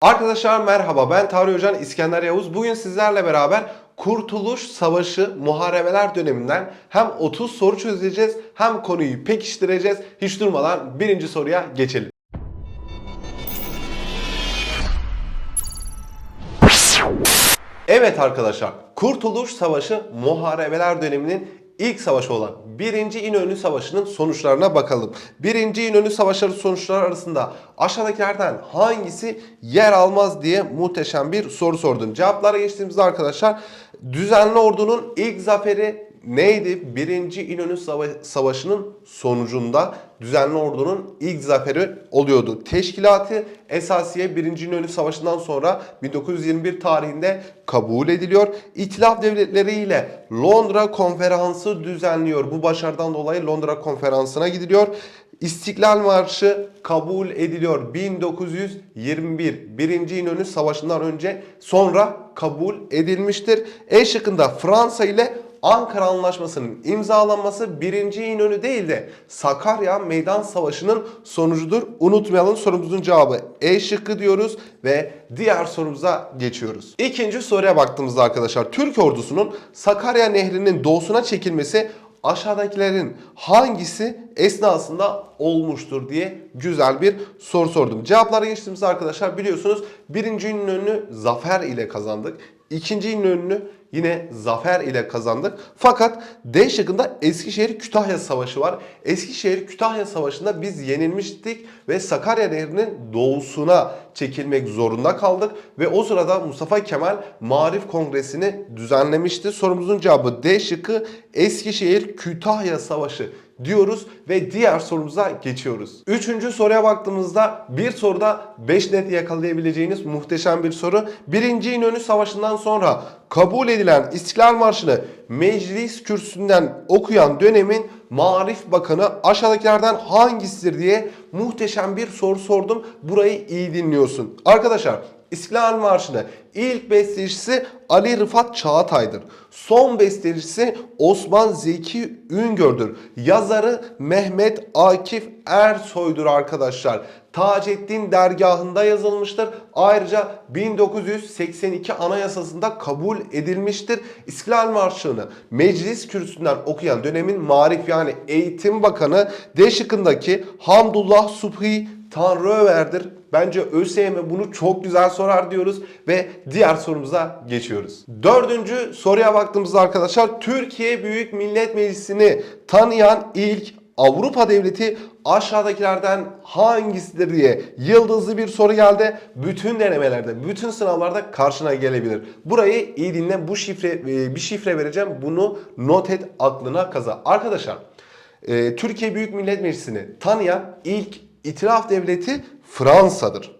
Arkadaşlar merhaba ben Tarih Hocan İskender Yavuz. Bugün sizlerle beraber Kurtuluş Savaşı muharebeler döneminden hem 30 soru çözeceğiz hem konuyu pekiştireceğiz. Hiç durmadan birinci soruya geçelim. Evet arkadaşlar, Kurtuluş Savaşı muharebeler döneminin ilk savaşı olan 1. İnönü Savaşı'nın sonuçlarına bakalım. 1. İnönü Savaşları sonuçları arasında aşağıdakilerden hangisi yer almaz diye muhteşem bir soru sordum. Cevaplara geçtiğimizde arkadaşlar düzenli ordunun ilk zaferi neydi? 1. İnönü Sava- Savaşı'nın sonucunda düzenli ordunun ilk zaferi oluyordu. Teşkilatı esasiye 1. İnönü Savaşı'ndan sonra 1921 tarihinde kabul ediliyor. İtilaf devletleri ile Londra Konferansı düzenliyor. Bu başarıdan dolayı Londra Konferansı'na gidiliyor. İstiklal Marşı kabul ediliyor. 1921 1. İnönü Savaşı'ndan önce sonra kabul edilmiştir. E şıkkında Fransa ile Ankara Anlaşması'nın imzalanması 1. İnönü değil de Sakarya Meydan Savaşı'nın sonucudur. Unutmayalım sorumuzun cevabı E şıkkı diyoruz ve diğer sorumuza geçiyoruz. İkinci soruya baktığımızda arkadaşlar Türk ordusunun Sakarya Nehri'nin doğusuna çekilmesi aşağıdakilerin hangisi esnasında olmuştur diye güzel bir soru sordum. Cevaplara geçtiğimizde arkadaşlar biliyorsunuz birinci İnönü zafer ile kazandık. İkinci İnönü yine zafer ile kazandık. Fakat D şıkkında Eskişehir Kütahya Savaşı var. Eskişehir Kütahya Savaşı'nda biz yenilmiştik ve Sakarya Nehri'nin doğusuna çekilmek zorunda kaldık ve o sırada Mustafa Kemal Marif Kongresi'ni düzenlemişti. Sorumuzun cevabı D şıkkı Eskişehir Kütahya Savaşı diyoruz ve diğer sorumuza geçiyoruz. Üçüncü soruya baktığımızda bir soruda 5 net yakalayabileceğiniz muhteşem bir soru. Birinci İnönü Savaşı'ndan sonra kabul edilen İstiklal Marşı'nı meclis kürsüsünden okuyan dönemin Marif Bakanı aşağıdakilerden hangisidir diye muhteşem bir soru sordum. Burayı iyi dinliyorsun. Arkadaşlar İstiklal Marşı'nı ilk bestecisi Ali Rıfat Çağatay'dır. Son bestecisi Osman Zeki Üngör'dür. Yazarı Mehmet Akif Ersoy'dur arkadaşlar. Taceddin dergahında yazılmıştır. Ayrıca 1982 Anayasası'nda kabul edilmiştir. İstiklal Marşı'nı meclis kürsüsünden okuyan dönemin Marif yani Eğitim Bakanı D şıkkındaki Hamdullah Subhi Tanrıöver'dir. Bence ÖSYM bunu çok güzel sorar diyoruz ve diğer sorumuza geçiyoruz. Dördüncü soruya baktığımızda arkadaşlar Türkiye Büyük Millet Meclisi'ni tanıyan ilk Avrupa devleti aşağıdakilerden hangisidir diye yıldızlı bir soru geldi. Bütün denemelerde, bütün sınavlarda karşına gelebilir. Burayı iyi dinle. Bu şifre e, bir şifre vereceğim. Bunu not et aklına kaza. Arkadaşlar, e, Türkiye Büyük Millet Meclisi'ni tanıyan ilk itiraf devleti Fransa'dır.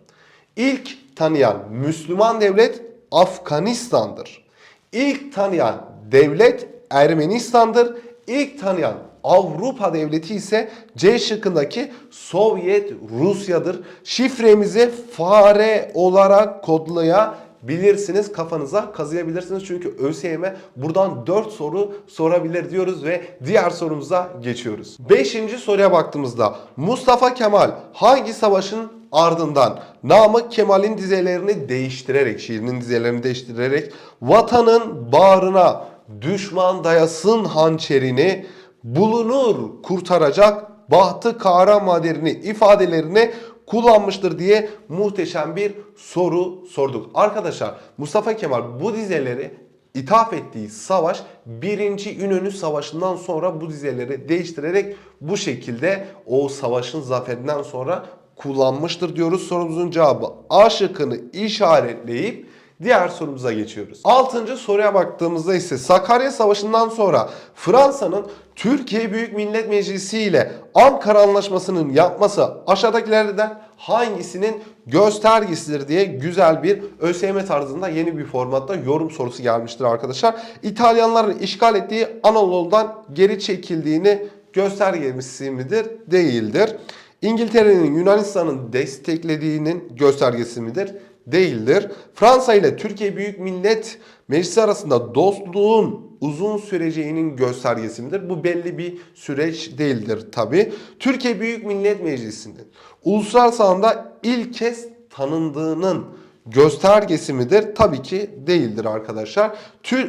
İlk tanıyan Müslüman devlet Afganistan'dır. İlk tanıyan devlet Ermenistan'dır. İlk tanıyan Avrupa devleti ise C şıkkındaki Sovyet Rusya'dır. Şifremizi fare olarak kodlayabilirsiniz. Kafanıza kazıyabilirsiniz. Çünkü ÖSYM buradan 4 soru sorabilir diyoruz ve diğer sorumuza geçiyoruz. 5. soruya baktığımızda Mustafa Kemal hangi savaşın ardından Namık Kemal'in dizelerini değiştirerek, şiirinin dizelerini değiştirerek vatanın bağrına düşman dayasın hançerini bulunur kurtaracak bahtı kahramaderini ifadelerini kullanmıştır diye muhteşem bir soru sorduk. Arkadaşlar Mustafa Kemal bu dizeleri ithaf ettiği savaş 1. İnönü Savaşı'ndan sonra bu dizeleri değiştirerek bu şekilde o savaşın zaferinden sonra kullanmıştır diyoruz. Sorumuzun cevabı A şıkkını işaretleyip Diğer sorumuza geçiyoruz. Altıncı soruya baktığımızda ise Sakarya Savaşı'ndan sonra Fransa'nın Türkiye Büyük Millet Meclisi ile Ankara Anlaşması'nın yapması aşağıdakilerden hangisinin göstergesidir diye güzel bir ÖSYM tarzında yeni bir formatta yorum sorusu gelmiştir arkadaşlar. İtalyanların işgal ettiği Anadolu'dan geri çekildiğini göstergesi midir? Değildir. İngiltere'nin Yunanistan'ın desteklediğinin göstergesi midir? Değildir. Fransa ile Türkiye Büyük Millet Meclisi arasında dostluğun uzun süreceğinin göstergesi midir? Bu belli bir süreç değildir tabi. Türkiye Büyük Millet Meclisi'nin uluslararası alanda ilk kez tanındığının göstergesi midir? Tabii ki değildir arkadaşlar.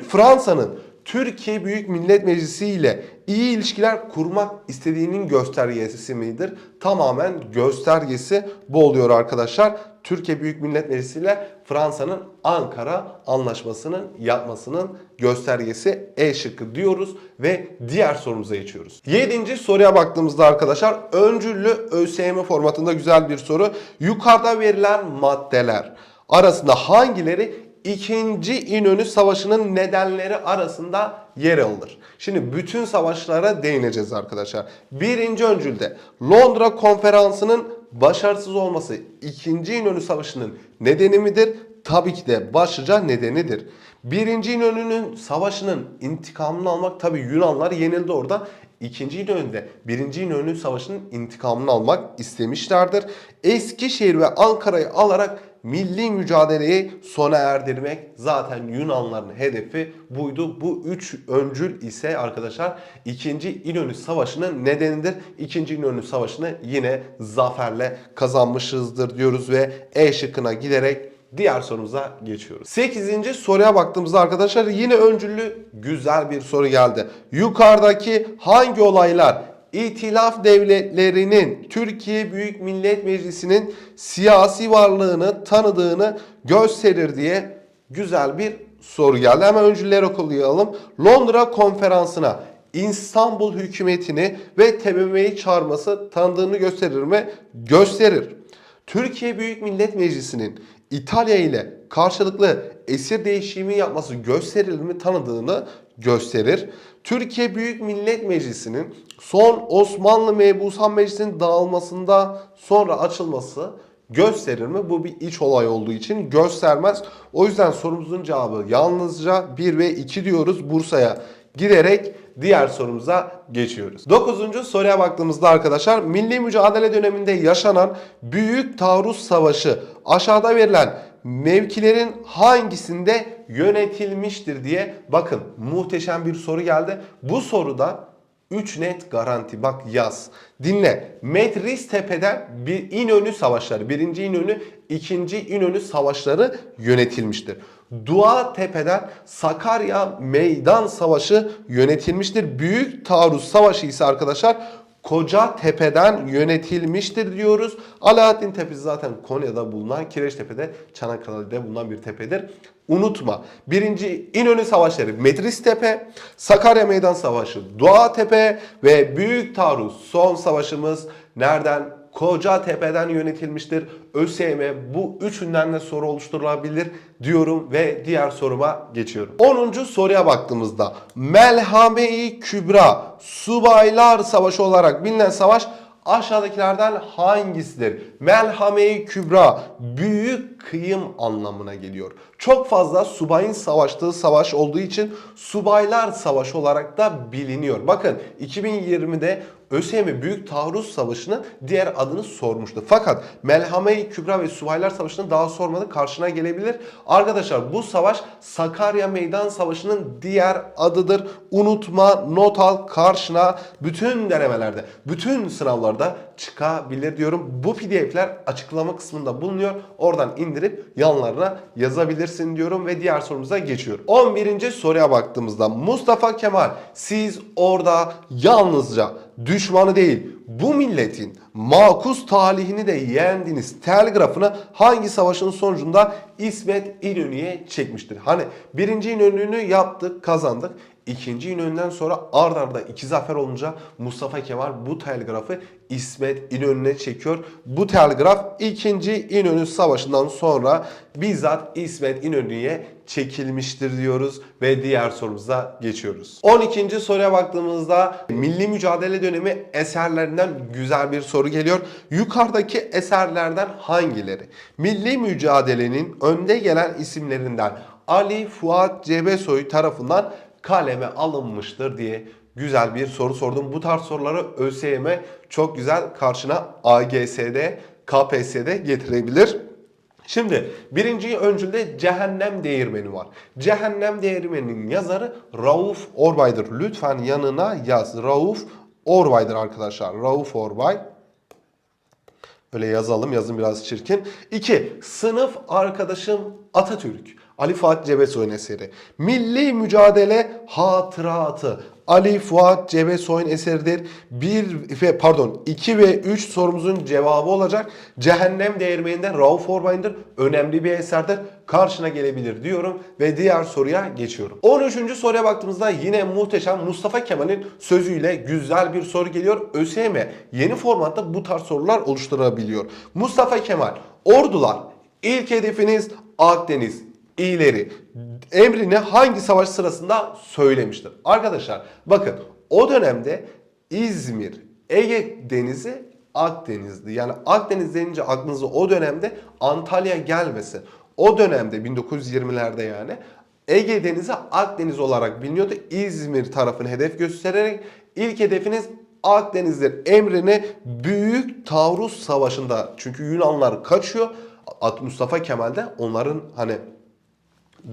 Fransa'nın Türkiye Büyük Millet Meclisi ile iyi ilişkiler kurmak istediğinin göstergesi midir? Tamamen göstergesi bu oluyor arkadaşlar. Türkiye Büyük Millet Meclisi ile Fransa'nın Ankara Anlaşması'nın yapmasının göstergesi E şıkkı diyoruz ve diğer sorumuza geçiyoruz. Yedinci soruya baktığımızda arkadaşlar öncüllü ÖSYM formatında güzel bir soru. Yukarıda verilen maddeler arasında hangileri İkinci İnönü Savaşı'nın nedenleri arasında yer alır. Şimdi bütün savaşlara değineceğiz arkadaşlar. Birinci öncülde Londra Konferansı'nın başarısız olması İkinci İnönü Savaşı'nın nedeni midir? Tabii ki de başlıca nedenidir. Birinci İnönü'nün savaşının intikamını almak tabii Yunanlar yenildi orada. İkinci İnönü'nde Birinci İnönü Savaşı'nın intikamını almak istemişlerdir. Eskişehir ve Ankara'yı alarak milli mücadeleyi sona erdirmek zaten Yunanların hedefi buydu. Bu üç öncül ise arkadaşlar 2. İnönü Savaşı'nın nedenidir. 2. İnönü Savaşı'nı yine zaferle kazanmışızdır diyoruz ve E şıkkına giderek Diğer sorumuza geçiyoruz. 8. soruya baktığımızda arkadaşlar yine öncüllü güzel bir soru geldi. Yukarıdaki hangi olaylar İtilaf devletlerinin Türkiye Büyük Millet Meclisi'nin siyasi varlığını tanıdığını gösterir diye güzel bir soru geldi. Hemen öncülleri okuyalım. Londra konferansına İstanbul hükümetini ve TBMM'yi çağırması tanıdığını gösterir mi? Gösterir. Türkiye Büyük Millet Meclisi'nin İtalya ile karşılıklı esir değişimi yapması gösterilir mi tanıdığını gösterir. Türkiye Büyük Millet Meclisi'nin son Osmanlı Mebusan Meclisi'nin dağılmasında sonra açılması gösterir mi? Bu bir iç olay olduğu için göstermez. O yüzden sorumuzun cevabı yalnızca 1 ve 2 diyoruz Bursa'ya giderek diğer sorumuza geçiyoruz. Dokuzuncu soruya baktığımızda arkadaşlar milli mücadele döneminde yaşanan Büyük Taarruz Savaşı aşağıda verilen mevkilerin hangisinde yönetilmiştir diye bakın muhteşem bir soru geldi. Bu soruda 3 net garanti bak yaz. Dinle. Medris Tepe'den bir İnönü savaşları, birinci İnönü, ikinci İnönü savaşları yönetilmiştir. Dua Tepe'den Sakarya Meydan Savaşı yönetilmiştir. Büyük Taarruz Savaşı ise arkadaşlar Koca Tepe'den yönetilmiştir diyoruz. Alaaddin Tepesi zaten Konya'da bulunan, Kireçtepe'de Çanakkale'de bulunan bir tepedir. Unutma. Birinci İnönü Savaşları Medris Tepe, Sakarya Meydan Savaşı Dua Tepe ve Büyük Taarruz son savaşımız nereden? Koca Tepe'den yönetilmiştir. ÖSYM bu üçünden de soru oluşturulabilir diyorum ve diğer soruma geçiyorum. 10. soruya baktığımızda Melhame-i Kübra Subaylar Savaşı olarak bilinen savaş aşağıdakilerden hangisidir? Melhame-i Kübra büyük kıyım anlamına geliyor. Çok fazla subayın savaştığı savaş olduğu için Subaylar Savaşı olarak da biliniyor. Bakın 2020'de ÖSYM Büyük Taarruz Savaşı'nın diğer adını sormuştu. Fakat Melhame-i Kübra ve Subaylar Savaşı'nı daha sormadı karşına gelebilir. Arkadaşlar bu savaş Sakarya Meydan Savaşı'nın diğer adıdır. Unutma, not al karşına bütün denemelerde, bütün sınavlarda çıkabilir diyorum. Bu pdf'ler açıklama kısmında bulunuyor. Oradan indirip yanlarına yazabilirsin diyorum ve diğer sorumuza geçiyorum. 11. soruya baktığımızda Mustafa Kemal siz orada yalnızca düşmanı değil bu milletin makus talihini de yeğendiniz telgrafını hangi savaşın sonucunda İsmet İnönü'ye çekmiştir? Hani birinci İnönü'nü yaptık kazandık. İkinci İnönü'nden sonra ard arda iki zafer olunca Mustafa Kemal bu telgrafı İsmet İnönü'ne çekiyor. Bu telgraf ikinci İnönü Savaşı'ndan sonra bizzat İsmet İnönü'ye çekilmiştir diyoruz ve diğer sorumuza geçiyoruz. 12. soruya baktığımızda milli mücadele dönemi eserlerinden güzel bir soru geliyor. Yukarıdaki eserlerden hangileri milli mücadelenin önde gelen isimlerinden Ali Fuat Cebesoy tarafından kaleme alınmıştır diye güzel bir soru sordum. Bu tarz soruları ÖSYM çok güzel karşına AGS'de, KPSS'de getirebilir. Şimdi birinci öncülde Cehennem Değirmeni var. Cehennem Değirmeni'nin yazarı Rauf Orbay'dır. Lütfen yanına yaz. Rauf Orbay'dır arkadaşlar. Rauf Orbay. Öyle yazalım. Yazım biraz çirkin. 2. Sınıf arkadaşım Atatürk. Ali Fuat Cebesoy'un eseri. Milli mücadele hatıratı. Ali Fuat Cebesoy'un eseridir. 1 ve pardon 2 ve 3 sorumuzun cevabı olacak. Cehennem Değirmeni'nden Rauf Orbay'ındır. Önemli bir eserdir. Karşına gelebilir diyorum ve diğer soruya geçiyorum. 13. soruya baktığımızda yine muhteşem Mustafa Kemal'in sözüyle güzel bir soru geliyor. ÖSYM yeni formatta bu tarz sorular oluşturabiliyor. Mustafa Kemal, ordular ilk hedefiniz Akdeniz, ileri emrini hangi savaş sırasında söylemiştir? Arkadaşlar bakın o dönemde İzmir, Ege Denizi Akdeniz'di. Yani Akdeniz denince aklınıza o dönemde Antalya gelmesin. O dönemde 1920'lerde yani Ege Denizi Akdeniz olarak biliniyordu. İzmir tarafını hedef göstererek ilk hedefiniz Akdeniz'dir emrini Büyük Taarruz Savaşı'nda çünkü Yunanlar kaçıyor. Mustafa Kemal de onların hani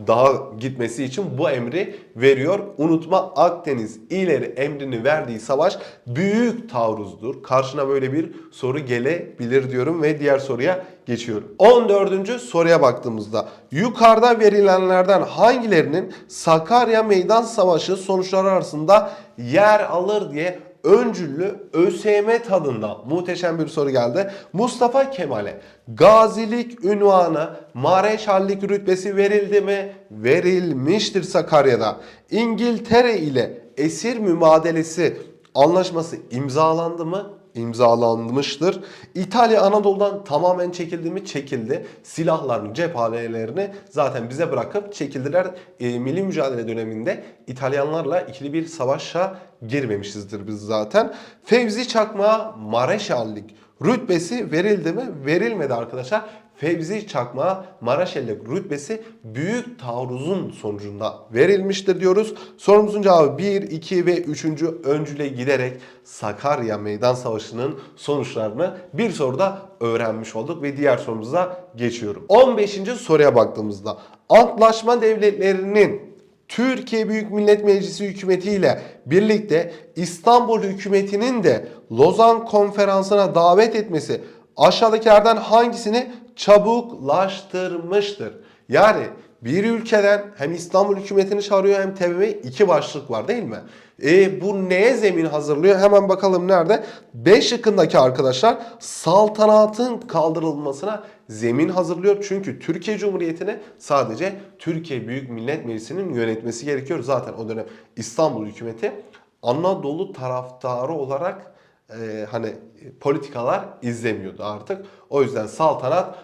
dağa gitmesi için bu emri veriyor. Unutma Akdeniz ileri emrini verdiği savaş büyük taarruzdur. Karşına böyle bir soru gelebilir diyorum ve diğer soruya geçiyorum. 14. soruya baktığımızda yukarıda verilenlerden hangilerinin Sakarya Meydan Savaşı sonuçları arasında yer alır diye öncüllü ÖSYM tadında muhteşem bir soru geldi. Mustafa Kemal'e gazilik ünvanı, mareşallik rütbesi verildi mi? Verilmiştir Sakarya'da. İngiltere ile esir mübadelesi anlaşması imzalandı mı? İmzalanmıştır. İtalya Anadolu'dan tamamen çekildi mi? Çekildi. Silahlarını, cephanelerini zaten bize bırakıp çekildiler. E, milli mücadele döneminde İtalyanlarla ikili bir savaşa girmemişizdir biz zaten. Fevzi Çakmağa Mareşallik rütbesi verildi mi? Verilmedi arkadaşlar. Fevzi Çakmağa Maraşellik rütbesi büyük taarruzun sonucunda verilmiştir diyoruz. Sorumuzun cevabı 1, 2 ve 3. öncüle giderek Sakarya Meydan Savaşı'nın sonuçlarını bir soruda öğrenmiş olduk ve diğer sorumuza geçiyorum. 15. soruya baktığımızda Antlaşma devletlerinin Türkiye Büyük Millet Meclisi hükümeti ile birlikte İstanbul hükümetinin de Lozan konferansına davet etmesi aşağıdakilerden hangisini çabuklaştırmıştır? Yani bir ülkeden hem İstanbul hükümetini çağırıyor hem TBMM iki başlık var değil mi? E, bu neye zemin hazırlıyor? Hemen bakalım nerede? 5 şıkkındaki arkadaşlar saltanatın kaldırılmasına zemin hazırlıyor. Çünkü Türkiye Cumhuriyeti'ne sadece Türkiye Büyük Millet Meclisi'nin yönetmesi gerekiyor. Zaten o dönem İstanbul hükümeti Anadolu taraftarı olarak e, hani politikalar izlemiyordu artık. O yüzden saltanat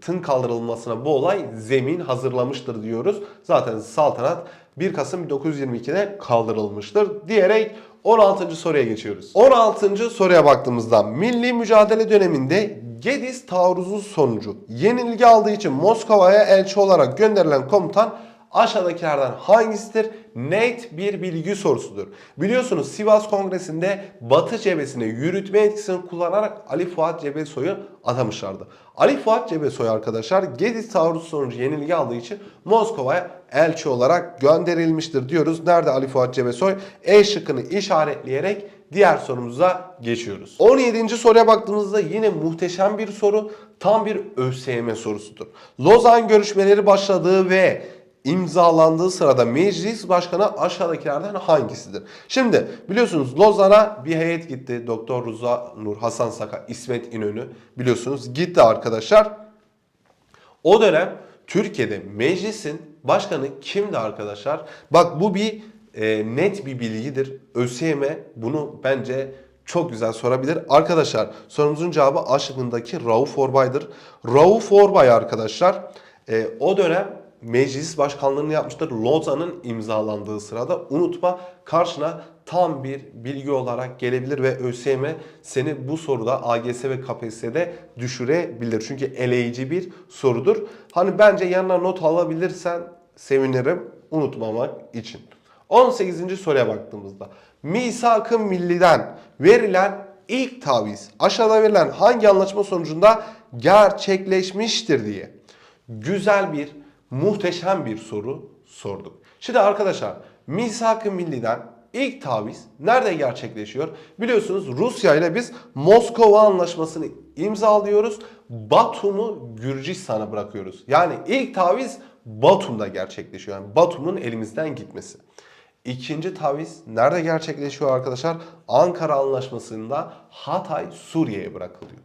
tın kaldırılmasına bu olay zemin hazırlamıştır diyoruz. Zaten saltanat 1 Kasım 1922'de kaldırılmıştır diyerek 16. soruya geçiyoruz. 16. soruya baktığımızda milli mücadele döneminde Gediz taarruzu sonucu yenilgi aldığı için Moskova'ya elçi olarak gönderilen komutan aşağıdakilerden hangisidir? Net bir bilgi sorusudur. Biliyorsunuz Sivas Kongresi'nde Batı cephesine yürütme etkisini kullanarak Ali Fuat Cebesoy'u atamışlardı. Ali Fuat Cebesoy arkadaşlar Gediz taarruzu sonucu yenilgi aldığı için Moskova'ya elçi olarak gönderilmiştir diyoruz. Nerede Ali Fuat Cebesoy? E şıkkını işaretleyerek diğer sorumuza geçiyoruz. 17. soruya baktığımızda yine muhteşem bir soru. Tam bir ÖSYM sorusudur. Lozan görüşmeleri başladığı ve imzalandığı sırada meclis başkanı aşağıdakilerden hangisidir? Şimdi biliyorsunuz Lozan'a bir heyet gitti. Doktor Rıza Nur, Hasan Saka, İsmet İnönü biliyorsunuz gitti arkadaşlar. O dönem Türkiye'de meclisin başkanı kimdi arkadaşlar? Bak bu bir e, net bir bilgidir. ÖSYM bunu bence çok güzel sorabilir. Arkadaşlar sorumuzun cevabı A şıkkındaki Rauf Orbay'dır. Rauf Orbay arkadaşlar e, o dönem meclis başkanlığını yapmıştır. Lozan'ın imzalandığı sırada unutma karşına tam bir bilgi olarak gelebilir ve ÖSYM seni bu soruda AGS ve KPSS'de düşürebilir. Çünkü eleyici bir sorudur. Hani bence yanına not alabilirsen sevinirim unutmamak için. 18. soruya baktığımızda Misak-ı Milli'den verilen ilk taviz aşağıda verilen hangi anlaşma sonucunda gerçekleşmiştir diye güzel bir muhteşem bir soru sorduk. Şimdi arkadaşlar Misak-ı Milli'den ilk taviz nerede gerçekleşiyor? Biliyorsunuz Rusya ile biz Moskova Anlaşması'nı imzalıyoruz. Batum'u Gürcistan'a bırakıyoruz. Yani ilk taviz Batum'da gerçekleşiyor. Yani Batum'un elimizden gitmesi. İkinci taviz nerede gerçekleşiyor arkadaşlar? Ankara Anlaşması'nda Hatay Suriye'ye bırakılıyor.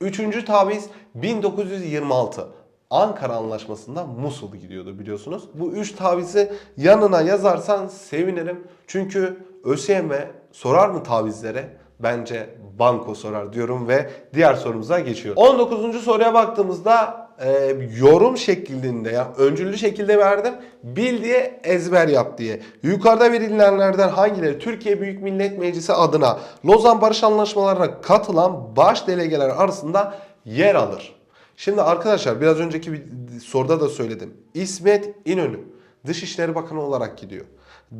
Üçüncü taviz 1926. Ankara Anlaşması'nda Musul gidiyordu biliyorsunuz. Bu üç tavizi yanına yazarsan sevinirim. Çünkü ÖSYM sorar mı tavizlere? Bence banko sorar diyorum ve diğer sorumuza geçiyorum. 19. soruya baktığımızda e, yorum şeklinde ya öncüllü şekilde verdim. Bil diye ezber yap diye. Yukarıda verilenlerden hangileri Türkiye Büyük Millet Meclisi adına Lozan Barış Anlaşmalarına katılan baş delegeler arasında yer alır? Şimdi arkadaşlar biraz önceki bir soruda da söyledim. İsmet İnönü Dışişleri Bakanı olarak gidiyor.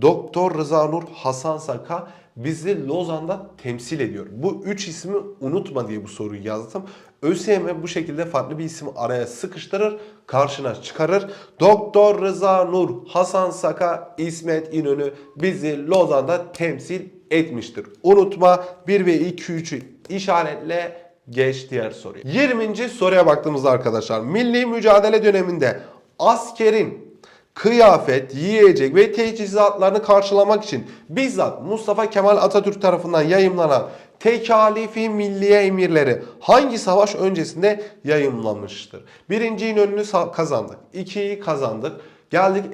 Doktor Rıza Nur Hasan Saka bizi Lozan'da temsil ediyor. Bu üç ismi unutma diye bu soruyu yazdım. ÖSYM bu şekilde farklı bir ismi araya sıkıştırır, karşına çıkarır. Doktor Rıza Nur Hasan Saka İsmet İnönü bizi Lozan'da temsil etmiştir. Unutma 1 ve 2 3'ü işaretle Geç diğer soruya. 20. soruya baktığımızda arkadaşlar. Milli mücadele döneminde askerin kıyafet, yiyecek ve teçhizatlarını karşılamak için bizzat Mustafa Kemal Atatürk tarafından yayımlanan Tekalifi Milliye Emirleri hangi savaş öncesinde yayımlanmıştır? Birinciyi önünü kazandık. İkiyi kazandık. Geldik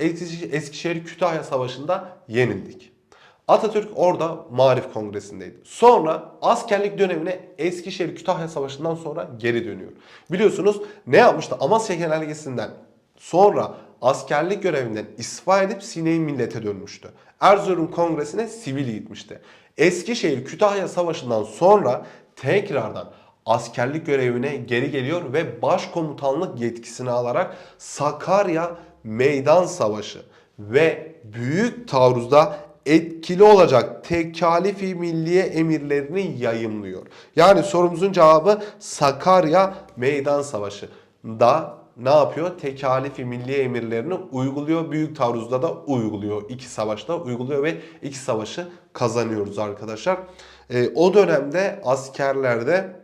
Eskişehir Kütahya Savaşı'nda yenildik. Atatürk orada Marif Kongresi'ndeydi. Sonra askerlik dönemine Eskişehir Kütahya Savaşı'ndan sonra geri dönüyor. Biliyorsunuz ne yapmıştı? Amasya Genelgesi'nden sonra askerlik görevinden istifa edip Sine-i Millet'e dönmüştü. Erzurum Kongresi'ne sivil gitmişti. Eskişehir Kütahya Savaşı'ndan sonra tekrardan askerlik görevine geri geliyor ve başkomutanlık yetkisini alarak Sakarya Meydan Savaşı ve Büyük Taarruz'da etkili olacak tekalifi milliye emirlerini yayımlıyor. Yani sorumuzun cevabı Sakarya Meydan Savaşı da ne yapıyor? Tekalifi milliye emirlerini uyguluyor. Büyük taarruzda da uyguluyor. İki savaşta uyguluyor ve iki savaşı kazanıyoruz arkadaşlar. E, o dönemde askerlerde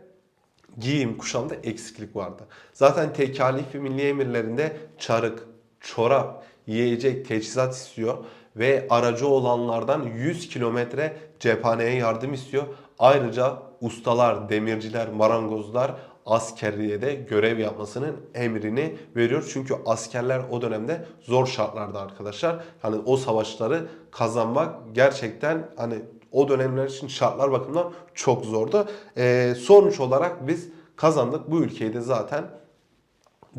giyim kuşamda eksiklik vardı. Zaten tekalifi milliye emirlerinde çarık, çorap, yiyecek, teçhizat istiyor ve aracı olanlardan 100 kilometre cephaneye yardım istiyor. Ayrıca ustalar, demirciler, marangozlar askeriyede görev yapmasının emrini veriyor. Çünkü askerler o dönemde zor şartlarda arkadaşlar. Hani o savaşları kazanmak gerçekten hani o dönemler için şartlar bakımından çok zordu. Ee, sonuç olarak biz kazandık. Bu ülkeyi de zaten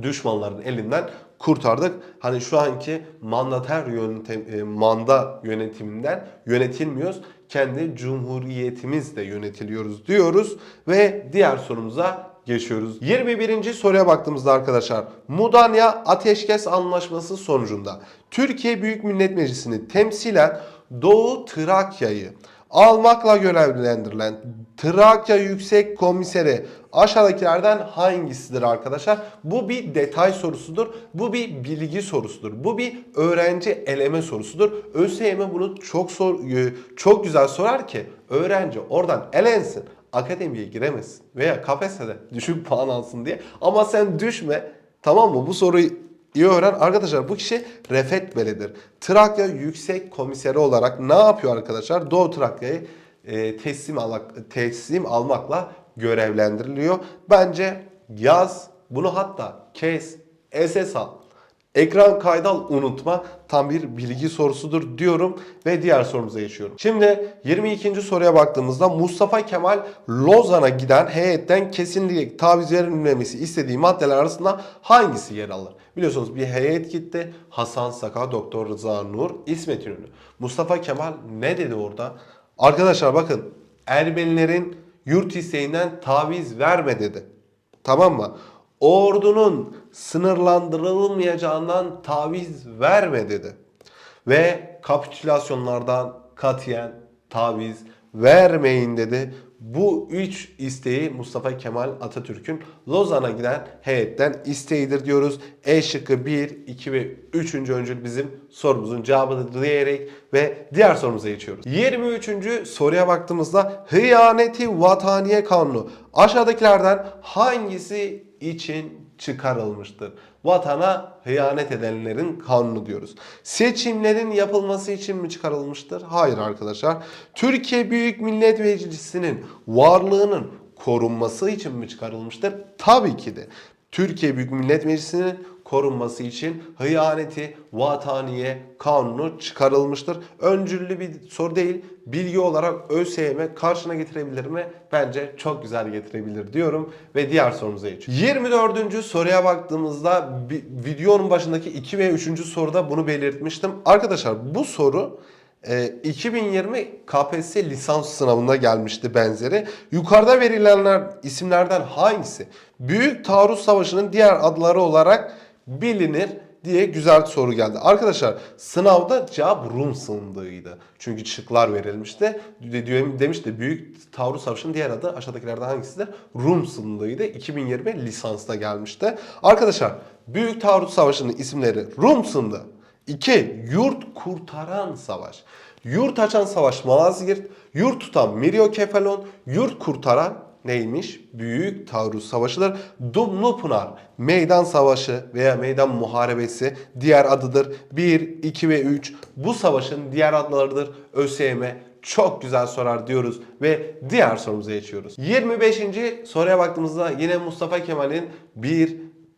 düşmanların elinden kurtardık. Hani şu anki mandater yönetim, e, manda yönetiminden yönetilmiyoruz. Kendi cumhuriyetimizle yönetiliyoruz diyoruz ve diğer sorumuza geçiyoruz. 21. soruya baktığımızda arkadaşlar Mudanya Ateşkes Anlaşması sonucunda Türkiye Büyük Millet Meclisi'ni temsilen Doğu Trakya'yı almakla görevlendirilen Trakya Yüksek Komiseri aşağıdakilerden hangisidir arkadaşlar? Bu bir detay sorusudur. Bu bir bilgi sorusudur. Bu bir öğrenci eleme sorusudur. ÖSYM bunu çok sor, çok güzel sorar ki öğrenci oradan elensin akademiye giremezsin veya KPSS'de düşük puan alsın diye. Ama sen düşme tamam mı? Bu soruyu iyi öğren. Arkadaşlar bu kişi Refet Beli'dir. Trakya Yüksek Komiseri olarak ne yapıyor arkadaşlar? Doğu Trakya'yı e, teslim, almak, teslim almakla görevlendiriliyor. Bence yaz bunu hatta kes, SS al. Ekran kaydal unutma tam bir bilgi sorusudur diyorum ve diğer sorumuza geçiyorum. Şimdi 22. soruya baktığımızda Mustafa Kemal Lozan'a giden heyetten kesinlikle taviz verilmemesi istediği maddeler arasında hangisi yer alır? Biliyorsunuz bir heyet gitti. Hasan Saka, Doktor Rıza Nur, İsmet İnönü. Mustafa Kemal ne dedi orada? Arkadaşlar bakın Ermenilerin yurt isteğinden taviz verme dedi. Tamam mı? Ordunun sınırlandırılmayacağından taviz verme dedi. Ve kapitülasyonlardan katiyen taviz vermeyin dedi. Bu üç isteği Mustafa Kemal Atatürk'ün Lozan'a giden heyetten isteğidir diyoruz. E şıkkı 1, 2 ve 3. öncül bizim sorumuzun cevabıdır diyerek ve diğer sorumuza geçiyoruz. 23. soruya baktığımızda hıyaneti vataniye kanunu aşağıdakilerden hangisi için çıkarılmıştır? Vatana hıyanet edenlerin kanunu diyoruz. Seçimlerin yapılması için mi çıkarılmıştır? Hayır arkadaşlar. Türkiye Büyük Millet Meclisi'nin varlığının korunması için mi çıkarılmıştır? Tabii ki de. Türkiye Büyük Millet Meclisi'nin korunması için hıyaneti vataniye kanunu çıkarılmıştır. Öncüllü bir soru değil. Bilgi olarak ÖSYM karşına getirebilir mi? Bence çok güzel getirebilir diyorum ve diğer sorumuza geçiyoruz. 24. soruya baktığımızda videonun başındaki 2 ve 3. soruda bunu belirtmiştim. Arkadaşlar bu soru e, 2020 KPSS lisans sınavında gelmişti benzeri. Yukarıda verilenler isimlerden hangisi Büyük Taarruz Savaşı'nın diğer adları olarak bilinir diye güzel soru geldi. Arkadaşlar sınavda cevap Rum sındığıydı. Çünkü şıklar verilmişti. Demişti Büyük Taarruz Savaşı'nın diğer adı aşağıdakilerden hangisidir? Rum sındığıydı. 2020 lisansta gelmişti. Arkadaşlar Büyük Taarruz Savaşı'nın isimleri Rum sındı. 2. Yurt kurtaran savaş. Yurt açan savaş Malazgirt, yurt tutan Miryokefalon, yurt kurtaran neymiş? Büyük Taarruz Savaşı'dır. Dumlupınar Meydan Savaşı veya Meydan Muharebesi diğer adıdır. 1, 2 ve 3 bu savaşın diğer adlarıdır. ÖSYM çok güzel sorar diyoruz ve diğer sorumuza geçiyoruz. 25. soruya baktığımızda yine Mustafa Kemal'in bir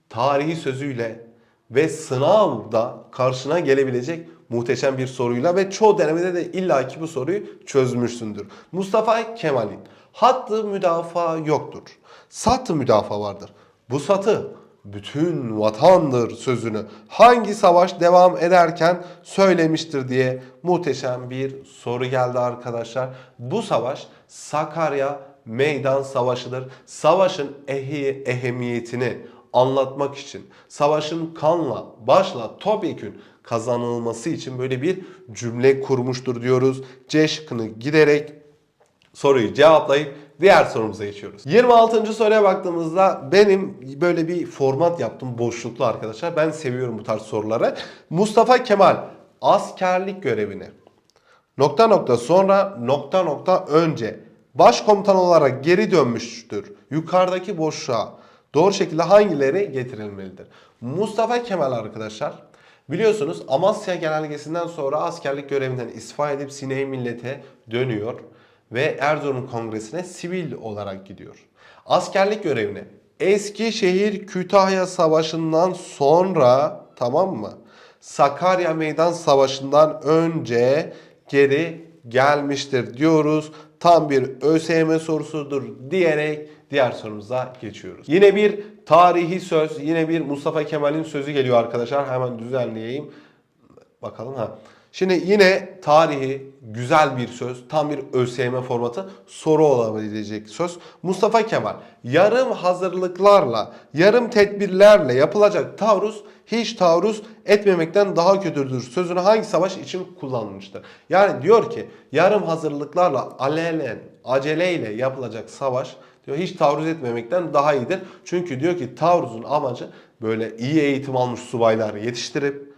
tarihi sözüyle ve sınavda karşına gelebilecek muhteşem bir soruyla ve çoğu denemede de illaki bu soruyu çözmüşsündür. Mustafa Kemal'in hattı müdafaa yoktur. Satı müdafaa vardır. Bu satı bütün vatandır sözünü hangi savaş devam ederken söylemiştir diye muhteşem bir soru geldi arkadaşlar. Bu savaş Sakarya Meydan Savaşı'dır. Savaşın ehi, ehemmiyetini anlatmak için, savaşın kanla, başla topyekün kazanılması için böyle bir cümle kurmuştur diyoruz. C şıkkını giderek soruyu cevaplayıp diğer sorumuza geçiyoruz. 26. soruya baktığımızda benim böyle bir format yaptım boşluklu arkadaşlar. Ben seviyorum bu tarz soruları. Mustafa Kemal askerlik görevini nokta nokta sonra nokta nokta önce başkomutan olarak geri dönmüştür. Yukarıdaki boşluğa doğru şekilde hangileri getirilmelidir? Mustafa Kemal arkadaşlar biliyorsunuz Amasya genelgesinden sonra askerlik görevinden istifa edip Sine Millet'e dönüyor ve Erzurum Kongresi'ne sivil olarak gidiyor. Askerlik görevine Eskişehir Kütahya Savaşı'ndan sonra tamam mı? Sakarya Meydan Savaşı'ndan önce geri gelmiştir diyoruz. Tam bir ÖSYM sorusudur diyerek diğer sorumuza geçiyoruz. Yine bir tarihi söz, yine bir Mustafa Kemal'in sözü geliyor arkadaşlar. Hemen düzenleyeyim. Bakalım ha. Şimdi yine tarihi güzel bir söz, tam bir ÖSYM formatı soru olabilecek söz. Mustafa Kemal yarım hazırlıklarla, yarım tedbirlerle yapılacak taarruz hiç taarruz etmemekten daha kötüdür sözünü hangi savaş için kullanmıştır? Yani diyor ki yarım hazırlıklarla alelen, aceleyle yapılacak savaş diyor hiç taarruz etmemekten daha iyidir. Çünkü diyor ki taarruzun amacı böyle iyi eğitim almış subaylar yetiştirip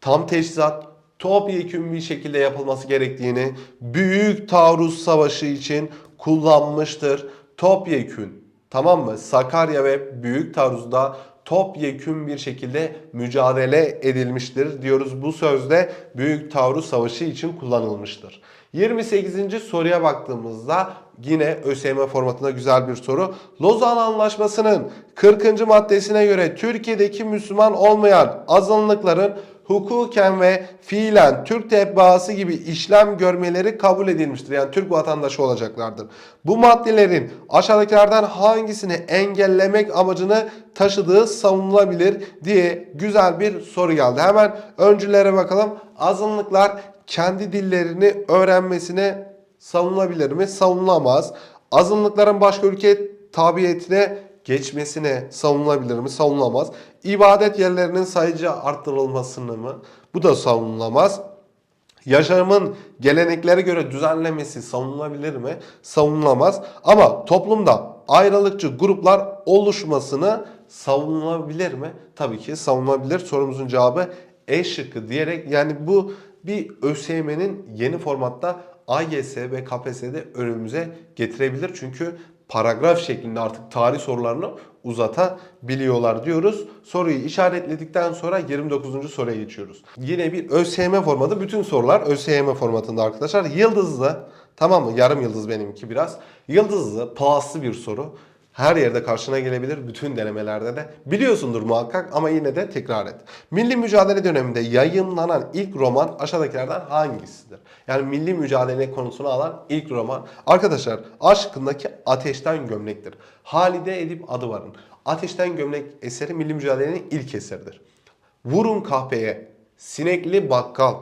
tam teçhizat, topyekun bir şekilde yapılması gerektiğini büyük taarruz savaşı için kullanmıştır. Topyekun tamam mı? Sakarya ve büyük taarruzda topyekun bir şekilde mücadele edilmiştir diyoruz. Bu sözde büyük taarruz savaşı için kullanılmıştır. 28. soruya baktığımızda yine ÖSYM formatında güzel bir soru. Lozan Anlaşması'nın 40. maddesine göre Türkiye'deki Müslüman olmayan azınlıkların hukuken ve fiilen Türk tebaası gibi işlem görmeleri kabul edilmiştir. Yani Türk vatandaşı olacaklardır. Bu maddelerin aşağıdakilerden hangisini engellemek amacını taşıdığı savunulabilir diye güzel bir soru geldi. Hemen öncülere bakalım. Azınlıklar kendi dillerini öğrenmesine savunulabilir mi? Savunulamaz. Azınlıkların başka ülke tabiyetine geçmesine savunulabilir mi? Savunulamaz. İbadet yerlerinin sayıca arttırılmasını mı? Bu da savunulamaz. Yaşamın geleneklere göre düzenlemesi savunulabilir mi? Savunulamaz. Ama toplumda ayrılıkçı gruplar oluşmasını savunulabilir mi? Tabii ki savunulabilir. Sorumuzun cevabı E şıkkı diyerek yani bu bir ÖSYM'nin yeni formatta AGS ve KPSS'de önümüze getirebilir. Çünkü paragraf şeklinde artık tarih sorularını uzatabiliyorlar diyoruz. Soruyu işaretledikten sonra 29. soruya geçiyoruz. Yine bir ÖSYM formatı. Bütün sorular ÖSYM formatında arkadaşlar. Yıldızlı tamam mı? Yarım yıldız benimki biraz. Yıldızlı, pluslı bir soru. Her yerde karşına gelebilir. Bütün denemelerde de. Biliyorsundur muhakkak ama yine de tekrar et. Milli mücadele döneminde yayımlanan ilk roman aşağıdakilerden hangisidir? Yani milli mücadele konusunu alan ilk roman. Arkadaşlar aşkındaki Ateşten Gömlek'tir. Halide Edip adı varın. Ateşten Gömlek eseri milli mücadelenin ilk eseridir. Vurun kahpeye, sinekli bakkal,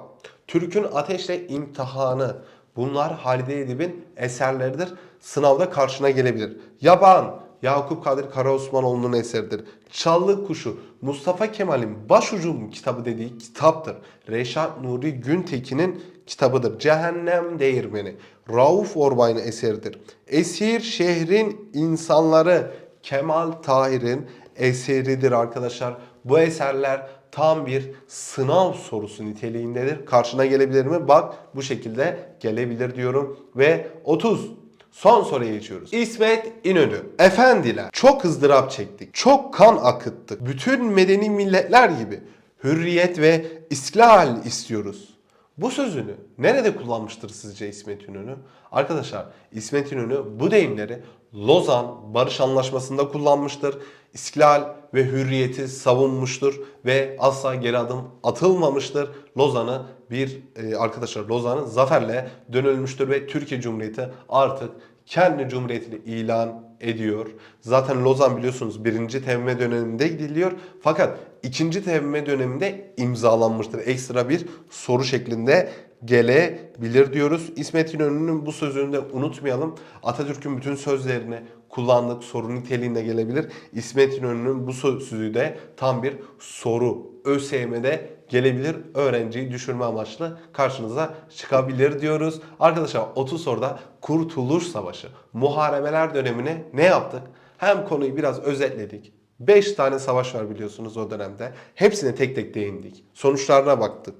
Türk'ün ateşle imtihanı. Bunlar Halide Edip'in eserleridir. Sınavda karşına gelebilir. Yaban, Yakup Kadri Karaosmanoğlu'nun eseridir. Çallı Kuşu, Mustafa Kemal'in başucum kitabı dediği kitaptır. Reşat Nuri Güntekin'in kitabıdır. Cehennem Değirmeni, Rauf Orbay'ın eseridir. Esir şehrin insanları, Kemal Tahir'in eseridir arkadaşlar. Bu eserler tam bir sınav sorusu niteliğindedir. Karşına gelebilir mi? Bak bu şekilde gelebilir diyorum. Ve 30. Son soruya geçiyoruz. İsmet İnönü. Efendiler çok ızdırap çektik. Çok kan akıttık. Bütün medeni milletler gibi hürriyet ve istiklal istiyoruz. Bu sözünü nerede kullanmıştır sizce İsmet İnönü? Arkadaşlar İsmet İnönü bu deyimleri Lozan Barış Anlaşması'nda kullanmıştır. İstiklal ve hürriyeti savunmuştur ve asla geri adım atılmamıştır. Lozan'ı bir e, arkadaşlar Lozan'ı zaferle dönülmüştür ve Türkiye Cumhuriyeti artık kendi cumhuriyetini ilan ediyor. Zaten Lozan biliyorsunuz birinci tevme döneminde gidiliyor. Fakat ikinci tevme döneminde imzalanmıştır. Ekstra bir soru şeklinde gelebilir diyoruz. İsmet İnönü'nün bu sözünü de unutmayalım. Atatürk'ün bütün sözlerini kullandık. Soru niteliğinde gelebilir. İsmet İnönü'nün bu sözü de tam bir soru. ÖSYM'de gelebilir. Öğrenciyi düşürme amaçlı karşınıza çıkabilir diyoruz. Arkadaşlar 30 soruda Kurtuluş Savaşı, muharebeler dönemine ne yaptık? Hem konuyu biraz özetledik. 5 tane savaş var biliyorsunuz o dönemde. Hepsine tek tek değindik. Sonuçlarına baktık.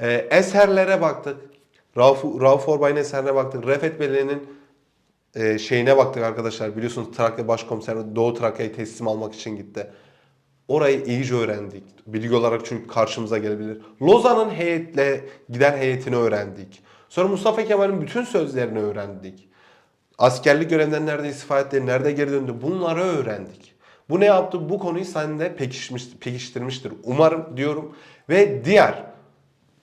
Ee, eserlere baktık. Rauf, Rauf Orbay'ın eserine baktık. Refet Bele'nin e, şeyine baktık arkadaşlar. Biliyorsunuz Trakya Başkomiseri Doğu Trakya'yı teslim almak için gitti. Orayı iyice öğrendik. Bilgi olarak çünkü karşımıza gelebilir. Lozan'ın heyetle giden heyetini öğrendik. Sonra Mustafa Kemal'in bütün sözlerini öğrendik. Askerlik görevinden nerede istifa etti, nerede geri döndü bunları öğrendik. Bu ne yaptı? Bu konuyu sende pekişmiş, pekiştirmiştir. Umarım diyorum. Ve diğer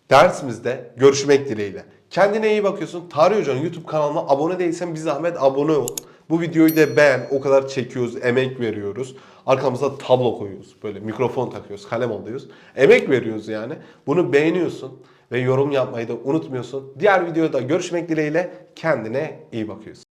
dersimizde görüşmek dileğiyle. Kendine iyi bakıyorsun. Tarih Hoca'nın YouTube kanalına abone değilsen bir zahmet abone ol. Bu videoyu da beğen. O kadar çekiyoruz, emek veriyoruz. Arkamıza tablo koyuyoruz. Böyle mikrofon takıyoruz, kalem alıyoruz. Emek veriyoruz yani. Bunu beğeniyorsun ve yorum yapmayı da unutmuyorsun. Diğer videoda görüşmek dileğiyle kendine iyi bakıyorsun.